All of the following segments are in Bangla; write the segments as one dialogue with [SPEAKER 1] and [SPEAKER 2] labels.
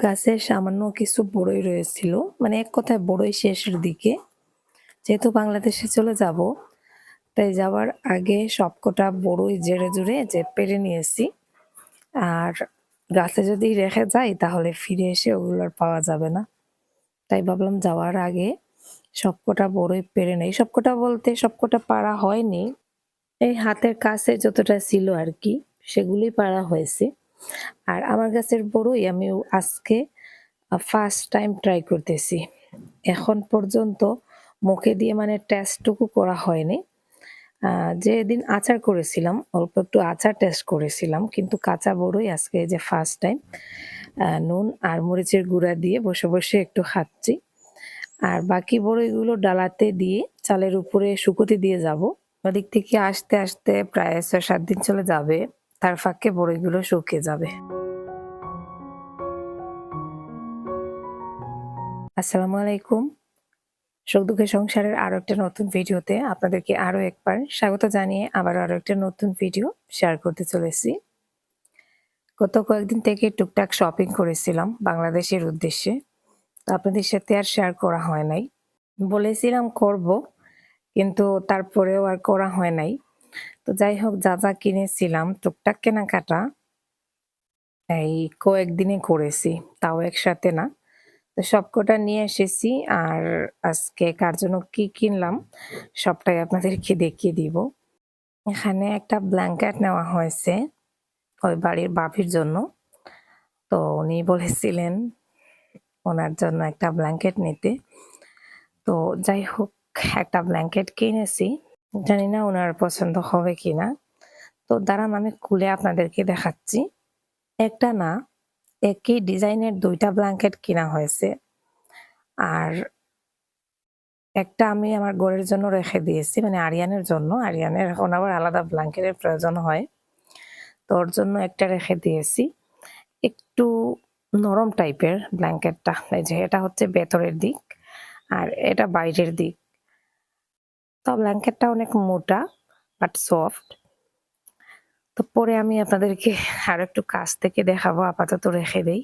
[SPEAKER 1] গাছে সামান্য কিছু বড়ই রয়েছিল। মানে এক কথায় বড়ই শেষের দিকে। যেহেতু বাংলাদেশে চলে যাব, তাই যাওয়ার আগে সবকটা বড়ই জেড়ে জুড়ে যে পেরে নিয়েছি। আর গাছে যদি রেখে যাই, তাহলে ফিরে এসে ওগুলো আর পাওয়া যাবে না। তাই ভাবলাম যাওয়ার আগে সবকটা বড়ই পেরে নেই। সবকটা বলতে সবকটা পারা হয়নি। এই হাতের কাছে যতটা ছিল আর কি সেগুলি পারা হয়েছে। আর আমার গাছের বড়ই আমি আজকে ফার্স্ট টাইম ট্রাই করতেছি। এখন পর্যন্ত মুখে দিয়ে মানে টেস্টটুকু করা হয়নি। যেদিন আচার করেছিলাম, অল্প একটু আচার টেস্ট করেছিলাম, কিন্তু কাঁচা বড়ই আজকে যে ফার্স্ট টাইম নুন আর মরিচের গুঁড়া দিয়ে বসে বসে একটু খাচ্ছি। আর বাকি বড়ইগুলো ডালাতে দিয়ে চালের উপরে শুকোতে দিয়ে যাব। ওদিক থেকে আসতে আসতে প্রায় ছয় সাত দিন চলে যাবে। তার ফাঁকে বড়ইগুলো শুকিয়ে যাবে। আসসালামু আলাইকুম। সুখ দুঃখের সংসারের আরও একটা নতুন ভিডিওতে আপনাদেরকে আরও একবার স্বাগত জানিয়ে আবার আরও একটা নতুন ভিডিও শেয়ার করতে চলেছি। গত কয়েকদিন থেকে টুকটাক শপিং করেছিলাম বাংলাদেশের উদ্দেশ্যে। তো আপনাদের সাথে আর শেয়ার করা হয় নাই। বলেছিলাম করব, কিন্তু তারপরেও আর করা হয় নাই। তো যাই হোক, যা যা কিনেছিলাম, টুকটাক কেনাকাটা এই কয়েকদিনে করেছি, তাও একসাথে না। তো সবকটা নিয়ে এসেছি আর আজকে কার জন্য কি কিনলাম সবটাই আপনাদেরকে দেখিয়ে দিব। এখানে একটা ব্ল্যাঙ্কেট নেওয়া হয়েছে ওই বাড়ির বাপির জন্য। তো উনি বলেছিলেন ওনার জন্য একটা ব্ল্যাঙ্কেট নিতে। তো যাই হোক, একটা ব্ল্যাঙ্কেট কিনেছি। জানি না ওনার পছন্দ হবে কিনা। তো দাঁড়ান, আমি খুলে আপনাদেরকে দেখাচ্ছি। একটা না, একই ডিজাইনের দুইটা ব্ল্যাঙ্কেট কিনা হয়েছে। আর একটা আমি আমার গোড়ের জন্য রেখে দিয়েছি মানে আরিয়ানের জন্য। আরিয়ানের এখন আবার আলাদা ব্ল্যাঙ্কেটের প্রয়োজন হয়। তো ওর জন্য একটা রেখে দিয়েছি। একটু নরম টাইপের ব্ল্যাঙ্কেটটা। যে এটা হচ্ছে ভেতরের দিক আর এটা বাইরের দিক। তো ব্ল্যাঙ্কেটটা অনেক মোটা বাট সফট তো পরে আমি আপনাদেরকে আরও একটু কাছ থেকে দেখাবো, আপাতত রেখে দেই।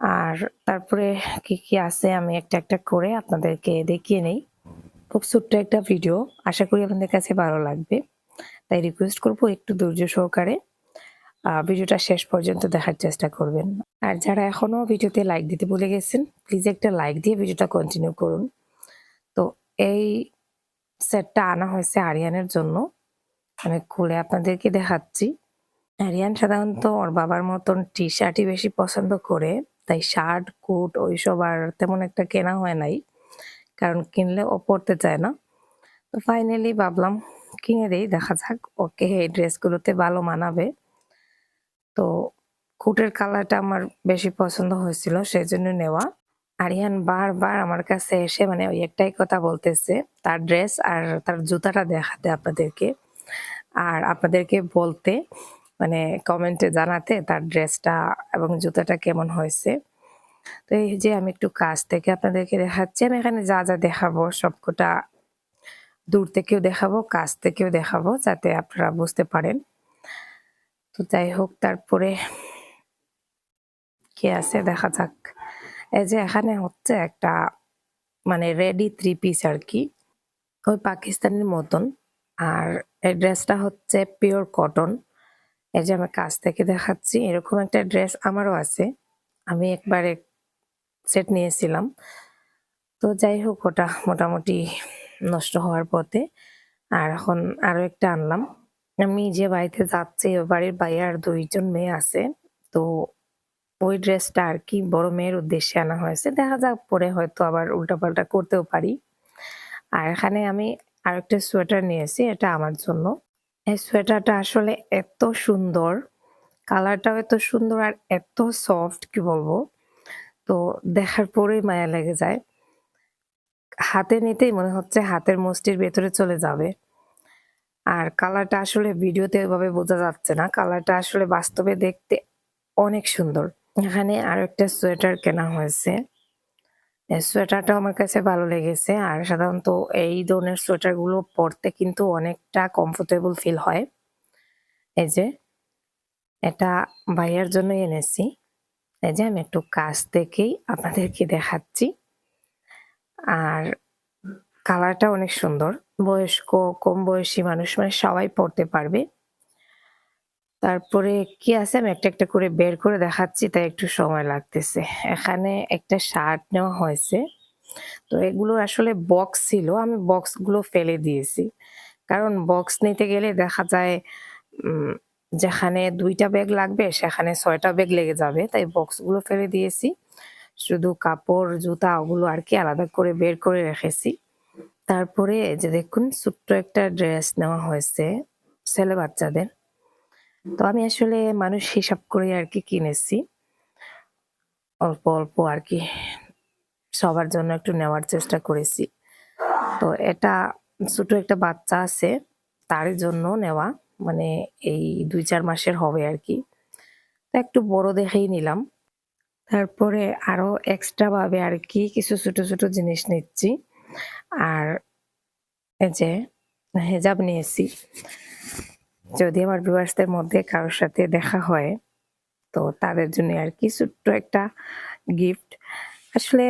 [SPEAKER 1] আর তারপরে কি কি আছে আমি একটা একটা করে আপনাদেরকে দেখিয়ে নেই। খুব ছোট্ট একটা ভিডিও, আশা করি আপনাদের কাছে ভালো লাগবে। তাই রিকোয়েস্ট করব একটু ধৈর্য সহকারে ভিডিওটা শেষ পর্যন্ত দেখার চেষ্টা করবেন। আর যারা এখনও ভিডিওতে লাইক দিতে ভুলে গেছেন প্লিজ একটা লাইক দিয়ে ভিডিওটা কন্টিনিউ করুন। তো এই সেটটা আনা হয়েছে আরিয়ানের জন্য। আমি খুলে আপনাদেরকে দেখাচ্ছি। আরিয়ান সাধারণত ওর বাবার মতন টি শার্টই বেশি পছন্দ করে, তাই শার্ট, কোট ওইসব আর তেমন একটা কেনা হয় নাই, কারণ কিনলে ও পড়তে চায় না। তো ফাইনালি ভাবলাম কিনে দেই, দেখা যাক ওকে এই ড্রেসগুলোতে ভালো মানাবে। তো কোটের কালারটা আমার বেশি পছন্দ হয়েছিল, সেই জন্য নেওয়া। আরিয়ান বারবার আমার কাছে এসে মানে ওই একটাই কথা বলতেছে, তার ড্রেস আর তার জুতাটা দেখাতে আপনাদেরকে। আর আপনাদেরকে বলতে মানে কমেন্টে জানাতে তার ড্রেসটা এবং জুতাটা কেমন হয়েছে। তো এই যে আমি একটু কাছ থেকে আপনাদেরকে দেখাচ্ছি, আমি এখানে যা যা দেখাবো সবকটা দূর থেকেও দেখাবো, কাছ থেকেও দেখাবো, যাতে আপনারা বুঝতে পারেন। তো যাই হোক, তারপরে কি আছে? দেখা যাক। এই যে এখানে হচ্ছে একটা মানে রেডি থ্রি পিস আর কি। ওই পাকিস্তানের মতন। আর এই ড্রেসটা হচ্ছে পিওর কটন এই যে আমি কাছ থেকে দেখাচ্ছি, এরকম একটা ড্রেস আমারও আছে। আমি একবার সেট নিয়েছিলাম। তো যাই হোক, ওটা মোটামুটি নষ্ট হওয়ার পথে। আর এখন আরও একটা আনলাম। আমি যে বাড়িতে যাচ্ছি বাড়ির বাইরে আর দুইজন মেয়ে আছে। তো ওই ড্রেসটা আর কি বড় মেয়ের উদ্দেশ্যে আনা হয়েছে। দেখা যাক, পরে হয়তো আবার উল্টাপাল্টা করতেও পারি। আর এখানে আমি আরেকটা সোয়েটার নিয়েছি, এটা আমার জন্য। এই সোয়েটারটা আসলে এত সুন্দর, কালারটাও এত সুন্দর আর এত সফট, কি বলব? তো দেখার পরেই মায়া লেগে যায়। হাতে নিতেই মনে হচ্ছে হাতের মুষ্টির ভেতরে চলে যাবে। আর কালারটা আসলে ভিডিওতে ওইভাবে বোঝা যাচ্ছে না। কালারটা আসলে বাস্তবে দেখতে অনেক সুন্দর। এখানে আরও একটা সোয়েটার কেনা হয়েছে। সোয়েটারটা আমার কাছে ভালো লেগেছে আর সাধারণত এই ধরনের সোয়েটারগুলো পরতে কিন্তু অনেকটা কমফোর্টেবল ফিল হয়। এই যে, এটা ভাইয়ার জন্য এনেছি। এই যে, আমি একটু কাছ থেকেই আপনাদেরকে দেখাচ্ছি। আর কালারটা অনেক সুন্দর। বয়স্ক, কম বয়সী মানুষ মানে সবাই পড়তে পারবে। তারপরে কি আছে? আমি একটা একটা করে বের করে দেখাচ্ছি, তাই একটু সময় লাগতেছে। এখানে একটা শার্ট নেওয়া হয়েছে। তো এগুলো আসলে বক্স ছিল, আমি বক্সগুলো ফেলে দিয়েছি। কারণ বক্স নিতে গেলে দেখা যায় যেখানে দুইটা ব্যাগ লাগবে, সেখানে ছয়টা ব্যাগ লেগে যাবে। তাই বক্সগুলো ফেলে দিয়েছি। শুধু কাপড়, জুতা ওগুলো আর কি আলাদা করে বের করে রেখেছি। তারপরে যে দেখুন, ছোট্ট একটা ড্রেস নেওয়া হয়েছে ছেলে বাচ্চাদের। তো আমি আসলে মানুষ হিসাব করে আর কি কিনেছি। অল্প অল্প আর কি সবার জন্য একটু নেওয়ার চেষ্টা করেছি। তো এটা ছোট একটা বাচ্চা আছে, তার জন্য নেওয়া। মানে এই দুই, চার মাসের হবে আর কি তো একটু বড় দেখেই নিলাম। তারপরে আরও এক্সট্রা ভাবে আর কি কিছু ছোট ছোট জিনিস নিচ্ছি। আর যে হেজাব নিয়েছি। যদি আমার ভিউয়ার্সদের মধ্যে কারোর সাথে দেখা হয়, তো তাদের জন্য আর কি ছোট্ট একটা গিফট আসলে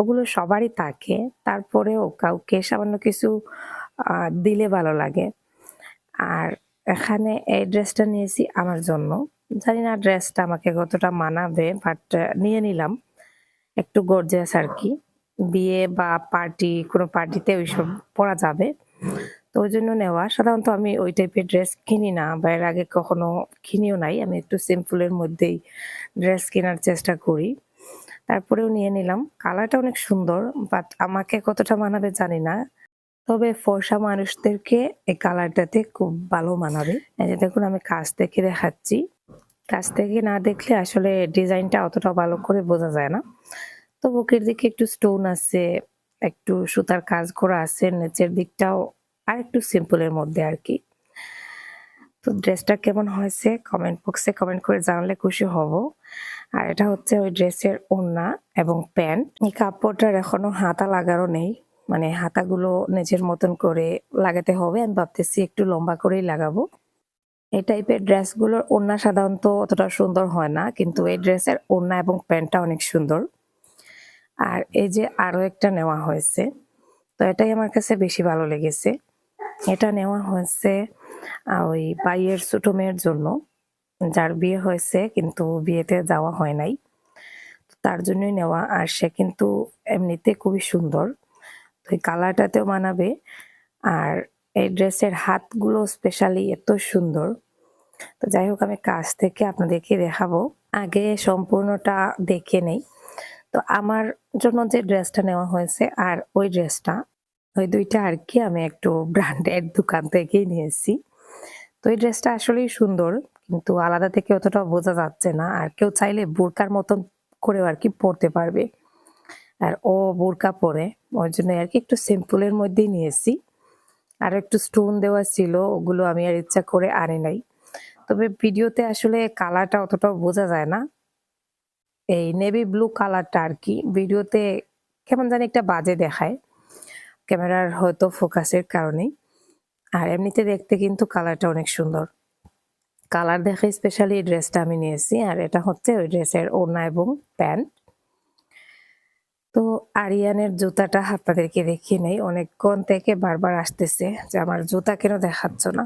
[SPEAKER 1] ওগুলো সবারই থাকে, তারপরেও কাউকে সামান্য কিছু দিলে ভালো লাগে। আর এখানে এই ড্রেসটা নিয়েছি আমার জন্য। জানি না ড্রেসটা আমাকে কতটা মানাবে বাট নিয়ে নিলাম। একটু গর্জিয়াস আর কি। বিয়ে বা পার্টি কোনো পার্টিতে ওইসব পরা যাবে। তো ওই জন্য নেওয়া। সাধারণত আমি ওই টাইপের ড্রেস কিনি না, বা এর আগে কখনো কিনিও নাই। আমি একটু সিম্পলের মধ্যেই ড্রেস কেনার চেষ্টা করি। তারপরেও নিয়ে নিলাম। কালারটা অনেক সুন্দর বাট আমাকে কতটা মানাবে জানি না। তবে ফর্সা মানুষদেরকে এই কালারটাতে খুব ভালো মানাবে। দেখুন, আমি কাছ থেকে দেখাচ্ছি। কাছ থেকে না দেখলে আসলে ডিজাইনটা অতটা ভালো করে বোঝা যায় না। তো বুকের দিকে একটু স্টোন আছে, একটু সুতার কাজ করা আছে, নিচের দিকটাও আর একটু সিম্পলের মধ্যে আর কি। তো ড্রেসটা কেমন হয়েছে কমেন্ট বক্সে কমেন্ট করে জানলে খুশি হব। আর এটা হচ্ছে ওই ড্রেসের ওড়না এবং প্যান্ট। এই কাপড়টার এখনও হাতা লাগানো নেই। মানে হাতাগুলো নিজের মতন করে লাগাতে হবে। আমি ভাবতেছি একটু লম্বা করেই লাগাবো। এই টাইপের ড্রেসগুলোর ওড়না সাধারণত অতটা সুন্দর হয় না। কিন্তু এই ড্রেসের ওড়না এবং প্যান্টটা অনেক সুন্দর। আর এই যে আরও একটা নেওয়া হয়েছে। তো এটাই আমার কাছে বেশি ভালো লেগেছে। এটা নেওয়া হয়েছে ওই বাইয়ের ছোট মেয়ের জন্য। যার বিয়ে হয়েছে, কিন্তু বিয়েতে যাওয়া হয় নাই। তার জন্যই নেওয়া, আর সে কিন্তু এমনিতে খুবই সুন্দর। তো এই কালারটাতেও মানাবে। আর এই ড্রেসের হাতগুলো স্পেশালি এত সুন্দর। তো যাই হোক, আমি কাছ থেকে আপনাদেরকে দেখাবো। আগে সম্পূর্ণটা দেখে নেই। তো আমার জন্য যে ড্রেসটা নেওয়া হয়েছে, আর ওই ড্রেসটা ওই দুইটা আর কি আমি একটু ব্র্যান্ডেড দোকান থেকেই নিয়েছি। তো এই ড্রেসটা আসলেই সুন্দর, কিন্তু আলাদা থেকে অতটা বোঝা যাচ্ছে না। আর কেউ চাইলে বোরকার মতন করেও আর কি পরতে পারবে। আর ও বোরকা পরে ওই জন্য আর কি একটু সিম্পলের মধ্যেই নিয়েছি। আর একটু স্টোন দেওয়া ছিল, ওগুলো আমি আর ইচ্ছা করে আনি নাই। তবে ভিডিওতে আসলে কালারটা অতটাও বোঝা যায় না। এই নেভি ব্লু কালারটা আর কি, ভিডিওতে কেমন জানি একটা বাজে দেখায়। ক্যামেরার হয়তো ফোকাসের কারণেই। আর এমনিতে দেখতে কিন্তু কালারটা অনেক সুন্দর। কালার দেখে স্পেশালি এই ড্রেসটা আমি নিয়েছি, আর এটা হচ্ছে ওই ড্রেসের ওড়না এবং প্যান্ট। তো আরিয়ানের জুতাটা আপনাদেরকে দেখিয়ে নেই, অনেকক্ষণ থেকে বারবার আসতেছে যে আমার জুতা কেন দেখাচ্ছ না।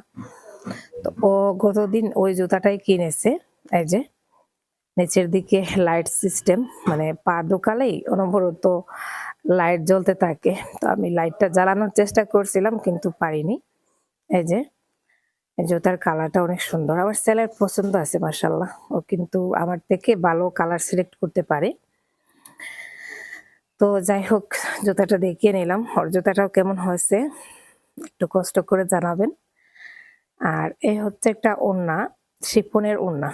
[SPEAKER 1] তো ও গতদিন ওই জুতাটাই কিনেছে, এই যে নিচের দিকে লাইট সিস্টেম মানে পা ঢোকালেই অনবরত লাইট জ্বলতে থাকে। তো আমি লাইটটা জ্বালানোর চেষ্টা করছিলাম, কিন্তু পারিনি। এই যে জুতার কালারটা অনেক সুন্দর। আমার ছেলের পছন্দ আছে মার্শাল্লাহ ও কিন্তু আমার থেকে ভালো কালার সিলেক্ট করতে পারে। তো যাই হোক, জুতাটা দেখিয়ে নিলাম। ওর জুতাটাও কেমন হয়েছে, একটু কষ্ট করে জানাবেন। আর এই হচ্ছে একটা ওড়না শিপনের ওড়না।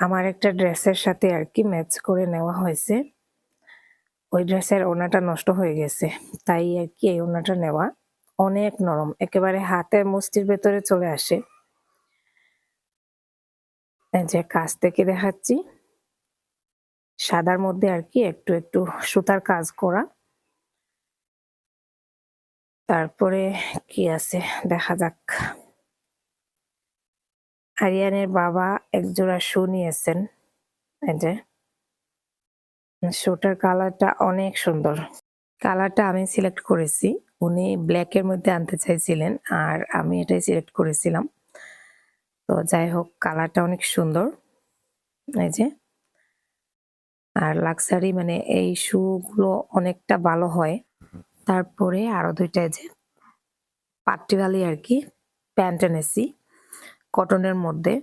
[SPEAKER 1] আমার একটা ড্রেসের সাথে আর কি ম্যাচ করে নেওয়া হয়েছে। ওই ড্রেসের ওনাটা নষ্ট হয়ে গেছে। তাই আর কি এই ওনাটা নেওয়া। অনেক নরম। একেবারে হাতের মুষ্টির ভেতরে চলে আসে। যে কাজ থেকে দেখাচ্ছি। সাদার মধ্যে আর কি একটু একটু সুতার কাজ করা। তারপরে কি আছে? দেখা যাক। আরিয়ানের বাবা একজোড়া শু নিয়েছেন। এই যে শুটার কালারটা অনেক সুন্দর। কালারটা আমি সিলেক্ট করেছি। উনি ব্ল্যাকের মধ্যে আনতে চাইছিলেন আর আমি এটাই সিলেক্ট করেছিলাম। তো যাই হোক, কালারটা অনেক সুন্দর। এই যে। আর লাক্সারি মানে এই শুগুলো অনেকটা ভালো হয়। তারপরে আরও দুইটা যে পাট্টিওয়ালি আর কি, প্যান্ট এনেছি। কটনের মধ্যে।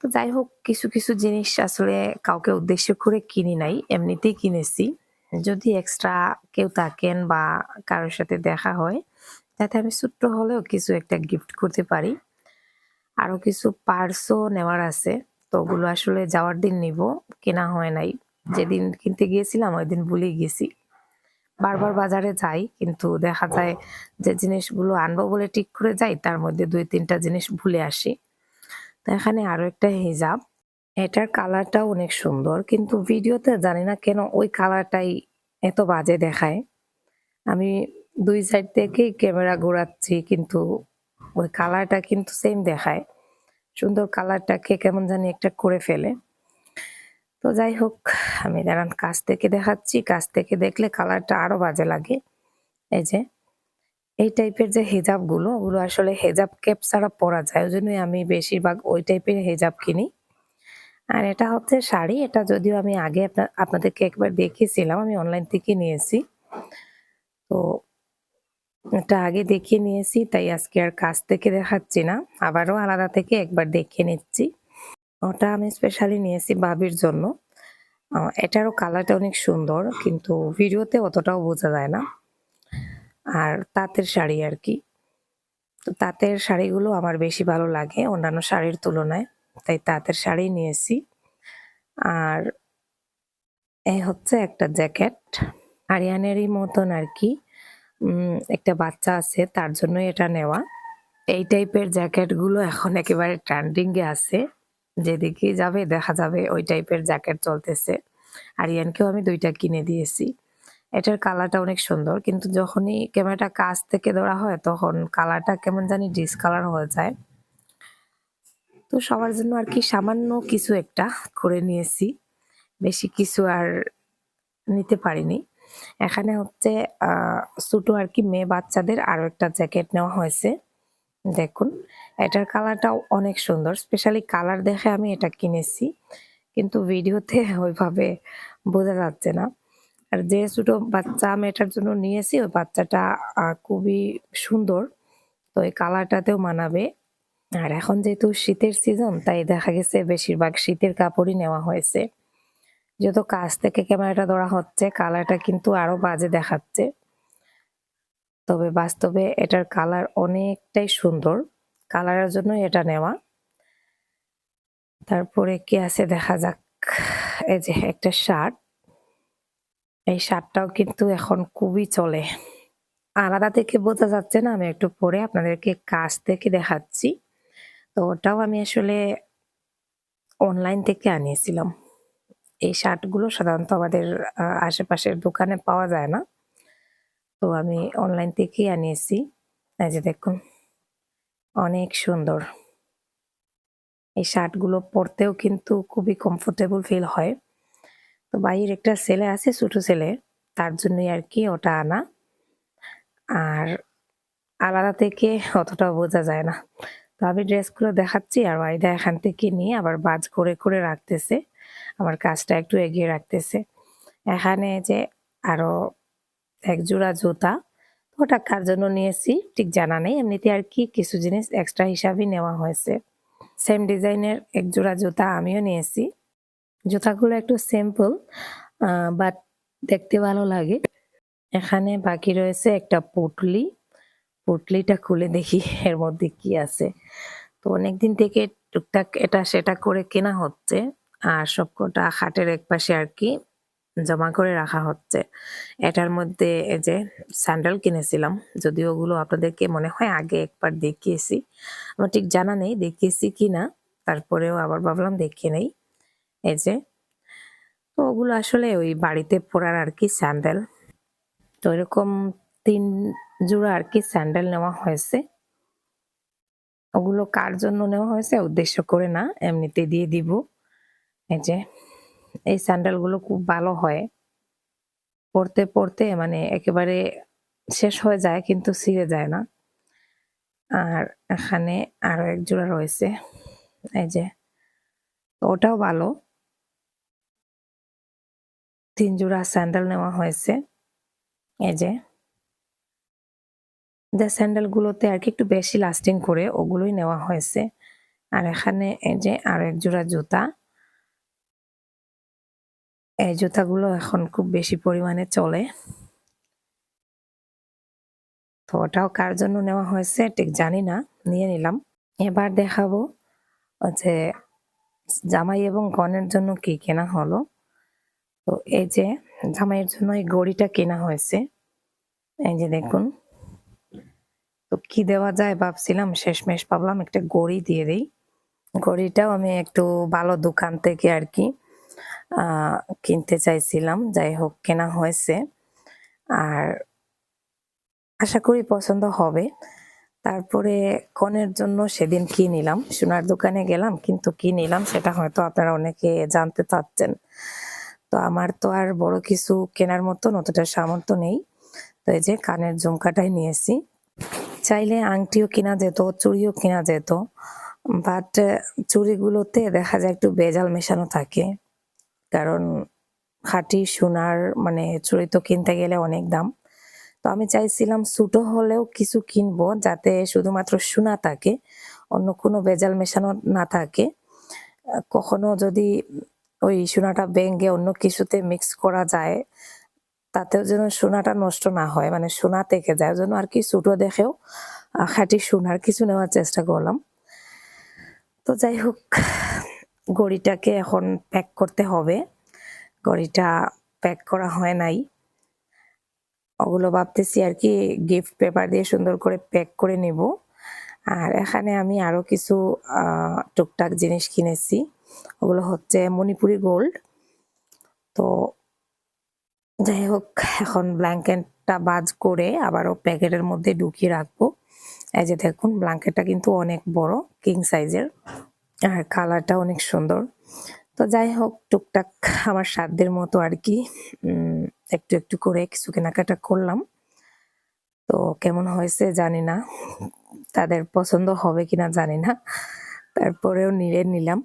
[SPEAKER 1] তো যাই হোক, কিছু কিছু জিনিস আসলে কাউকে উদ্দেশ্য করে কিনি নাই, এমনিতেই কিনেছি। যদি এক্সট্রা কেউ থাকেন বা কারোর সাথে দেখা হয়, তাতে আমি ছোট্ট হলেও কিছু একটা গিফট করতে পারি। আরও কিছু পার্সও নেওয়ার আছে, তো ওগুলো আসলে যাওয়ার দিন নিব, কেনা হয় নাই। যেদিন কিনতে গিয়েছিলাম, ওই দিন ভুলে গেছি। বারবার বাজারে যাই, কিন্তু দেখা যায় যে জিনিসগুলো আনব বলে ঠিক করে যাই, তার মধ্যে দুই তিনটা জিনিস ভুলে আসি। এখানে আরও একটা হিজাব। এটার কালারটাও অনেক সুন্দর, কিন্তু ভিডিওতে জানি না কেন ওই কালারটাই এত বাজে দেখায়। আমি দুই সাইড থেকেই ক্যামেরা ঘোরাচ্ছি, কিন্তু ওই কালারটা কিন্তু সেম দেখায়। সুন্দর কালারটাকে কেমন জানি একটা করে ফেলে। তো যাই হোক, আমি দাঁড়ান, কাছ থেকে দেখাচ্ছি। কাছ থেকে দেখলে কালারটা আরও বাজে লাগে। এই যে এই টাইপের যে হেজাবগুলো ওগুলো আসলে হেজাব ক্যাপ ছাড়া পরা যায়। ওই জন্যই আমি বেশিরভাগ ওই টাইপের হেজাব কিনি। আর এটা হচ্ছে শাড়ি। এটা যদিও আমি আগে আপনার আপনাদেরকে একবার দেখিয়েছিলাম, আমি অনলাইন থেকে নিয়েছি। তো এটা আগে দেখিয়ে নিয়েছি, তাই আজকে আর কাছ থেকে দেখাচ্ছি না। আবারও আলাদা থেকে একবার দেখিয়ে নিচ্ছি। ওটা আমি স্পেশালি নিয়েছি বাবির জন্য। এটারও কালারটা অনেক সুন্দর, কিন্তু ভিডিওতে অতটাও বোঝা যায় না। আর তাঁতের শাড়ি আর কি। তো তাঁতের শাড়িগুলো আমার বেশি ভালো লাগে অন্যান্য শাড়ির তুলনায়, তাই তাঁতের শাড়ি নিয়েছি। আর এ হচ্ছে একটা জ্যাকেট, আরিয়ানেরই মতন আর কি। একটা বাচ্চা আছে, তার জন্য এটা নেওয়া। এই টাইপের জ্যাকেটগুলো এখন একেবারে ট্রেন্ডিংয়ে আছে। যেদিকে যাবে, দেখা যাবে, ওই টাইপের জ্যাকেট চলতেছে। আরিয়ানকেও আমি দুইটা কিনে দিয়েছি। এটার কালারটা অনেক সুন্দর। কিন্তু যখনই ক্যামেরাটা কাছ থেকে ধরা হয়, তখন কালারটা কেমন জানি ডিসকালার হয়ে যায়। তো সবার জন্য আর কি সামান্য কিছু একটা করে নিয়েছি। বেশি কিছু আর নিতে পারিনি। এখানে হচ্ছে ছোটো আর কি মেয়ে বাচ্চাদের আরও একটা জ্যাকেট নেওয়া হয়েছে। দেখুন, এটার কালারটাও অনেক সুন্দর। স্পেশালি কালার দেখে আমি এটা কিনেছি। কিন্তু ভিডিওতে ওইভাবে বোঝা যাচ্ছে না। আর যে ছোটো বাচ্চা, আমি এটার জন্য নিয়েছি, ওই বাচ্চাটা খুবই সুন্দর। তো এই কালারটাতেও মানাবে। আর এখন যেহেতু শীতের সিজন তাই দেখা গেছে বেশিরভাগ শীতের কাপড়ই নেওয়া হয়েছে। যত কাছ থেকে ক্যামেরাটা ধরা হচ্ছে, কালারটা কিন্তু আরও বাজে দেখাচ্ছে। তবে বাস্তবে এটার কালার অনেকটাই সুন্দর। কালারের জন্য এটা নেওয়া। তারপরে কি আছে দেখা যাক। এই যে একটা শার্ট। এই শার্টটাও কিন্তু এখন খুবই চলে। আলাদা থেকে বোঝা যাচ্ছে না, আমি একটু পরে আপনাদেরকে কাছ থেকে দেখাচ্ছি। তো ওটাও আমি আসলে অনলাইন থেকে আনিয়েছিলাম। এই শার্টগুলো সাধারণত আমাদের আশেপাশের দোকানে পাওয়া যায় না। তো আমি অনলাইন থেকেই আনিয়েছি। এই যে দেখুন, অনেক সুন্দর। এই শার্টগুলো পরতেও কিন্তু খুবই কমফোর্টেবল ফিল হয়। তো বাইরের একটা ছেলে আছে, ছোট ছেলে। তার জন্যই আর কি ওটা আনা। আর আলাদা থেকে অতটা বোঝা যায় না। তো আমি ড্রেসগুলো দেখাচ্ছি আর ওয়াইদা এখান থেকে নিয়ে আবার বাজ করে করে রাখতেছে। আমার কাজটা একটু এগিয়ে রাখতেছে। এখানে যে আরও এক জোড়া জুতা ওটা কার জন্য নিয়েছি ঠিক জানা নেই। এমনিতে আর কি কিছু জিনিস এক্সট্রা হিসাবেই নেওয়া হয়েছে। সেম ডিজাইনের এক জোড়া জুতা আমিও নিয়েছি। জুতাগুলো একটু সিম্পল বাট দেখতে ভালো লাগে। এখানে বাকি রয়েছে একটা পুটলি। পুটলিটা খুলে দেখি এর মধ্যে কি আছে। তো অনেকদিন থেকে টুকটাক এটা সেটা করে কেনা হচ্ছে, আর সবকটা খাটের এক পাশে আর কি জমা করে রাখা হচ্ছে। এটার মধ্যে এই যে স্যান্ডেল কিনেছিলাম, যদিও ওগুলো আপনাদেরকে মনে হয় আগে একবার দেখিয়েছি। আমার ঠিক জানা নেই দেখিয়েছি কি না তারপরেও আবার ভাবলাম দেখিয়ে নেই। এই যে, তো ওগুলো আসলে ওই বাড়িতে পরার আর কি স্যান্ডেল। তো এরকম তিন জোড়া আর কি স্যান্ডেল নেওয়া হয়েছে। ওগুলো কার জন্য নেওয়া হয়েছে উদ্দেশ্য করে না, এমনিতে দিয়ে দিব। এই যে, এই স্যান্ডেলগুলো খুব ভালো হয়। পড়তে পড়তে মানে একেবারে শেষ হয়ে যায় কিন্তু ছিঁড়ে যায় না। আর এখানে আরও এক জোড়া রয়েছে। এই যে, ওটাও ভালো। তিন জোড়া স্যান্ডেল নেওয়া হয়েছে। এই যে। যে স্যান্ডেল গুলোতে আর কি একটু বেশি লাস্টিং করে ওগুলোই নেওয়া হয়েছে। আর এখানে এই যে আর এক জোড়া জুতা। এই জুতাগুলো এখন খুব বেশি পরিমাণে চলে। তো ওটাও কার জন্য নেওয়া হয়েছে ঠিক জানি না, নিয়ে নিলাম। এবার দেখাবো যে জামাই এবং কনের জন্য কি কেনা হলো। তো এই যে জামাইয়ের জন্য এই গড়িটা কেনা হয়েছে। এই যে দেখুন। তো কি দেওয়া যায় ভাবছিলাম, শেষমেশ ভাবলাম একটা গড়ি দিয়ে দিই। ঘড়িটাও আমি একটু ভালো দোকান থেকে আর কি কিনতে চাইছিলাম। যাই হোক, কেনা হয়েছে। আর আশা করি পছন্দ হবে। তারপরে কনের জন্য সেদিন কি নিলাম? সোনার দোকানে গেলাম, কিন্তু কি নিলাম সেটা হয়তো আপনারা অনেকে জানতে চাচ্ছেন। তো আমার তো আর বড় কিছু কেনার মতন অতটা সামর্থ্য নেই। তো এই যে কানের ঝুমকাটাই নিয়েছি। চাইলে আংটিও কেনা যেত, চুড়িও কেনা যেত বাট চুড়িগুলোতে দেখা যায় একটু বেজাল মেশানো থাকে। কারণ খাঁটি সোনার মানে চুড়ি তো কিনতে গেলে অনেক দাম। তো আমি চাইছিলাম ছোট হলেও কিছু কিনবো যাতে শুধুমাত্র সোনা থাকে, অন্য কোনো বেজাল মেশানো না থাকে। কখনো যদি ওই সোনাটা ভেঙে অন্য কিছুতে মিক্স করা যায়, তাতেও যেন সোনাটা নষ্ট না হয় মানে সোনা থেকে যায়। জন্য আর কি ছোট দেখেও খাঁটি সোনার কিছু নেওয়ার চেষ্টা করলাম। তো যাই হোক গড়িটাকে এখন প্যাক করতে হবে। গড়িটা প্যাক করা হয় নাই। ওগুলো ভাবতেছি আর কি গিফট পেপার দিয়ে সুন্দর করে প্যাক করে নেব। আর এখানে আমি আরও কিছু টুকটাক জিনিস কিনেছি। ওগুলো হচ্ছে মণিপুরি গোল্ড। তো যাই হোক, এখন ব্ল্যাঙ্কেটটা বাজ করে আবারও প্যাকেটের মধ্যে ঢুকিয়ে রাখব। এই যে দেখুন, ব্ল্যাঙ্কেটটা কিন্তু অনেক বড়, কিং সাইজের, আর কালারটা অনেক সুন্দর। তো যাই হোক, টুকটাক আমার সাধ্যের মতো আর কি একটু একটু করে কিছু কেনাকাটা করলাম। তো কেমন হয়েছে জানি না, তাদের পছন্দ হবে কিনা জানি না, তারপরেও নিলে নিলাম।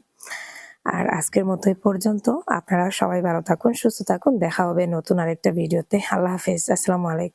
[SPEAKER 1] আর আজকের মতো এই পর্যন্ত। আপনারা সবাই ভালো থাকুন, সুস্থ থাকুন। দেখা হবে নতুন আরেকটা ভিডিওতে। আল্লাহ হাফিজ। আসসালামু আলাইকুম।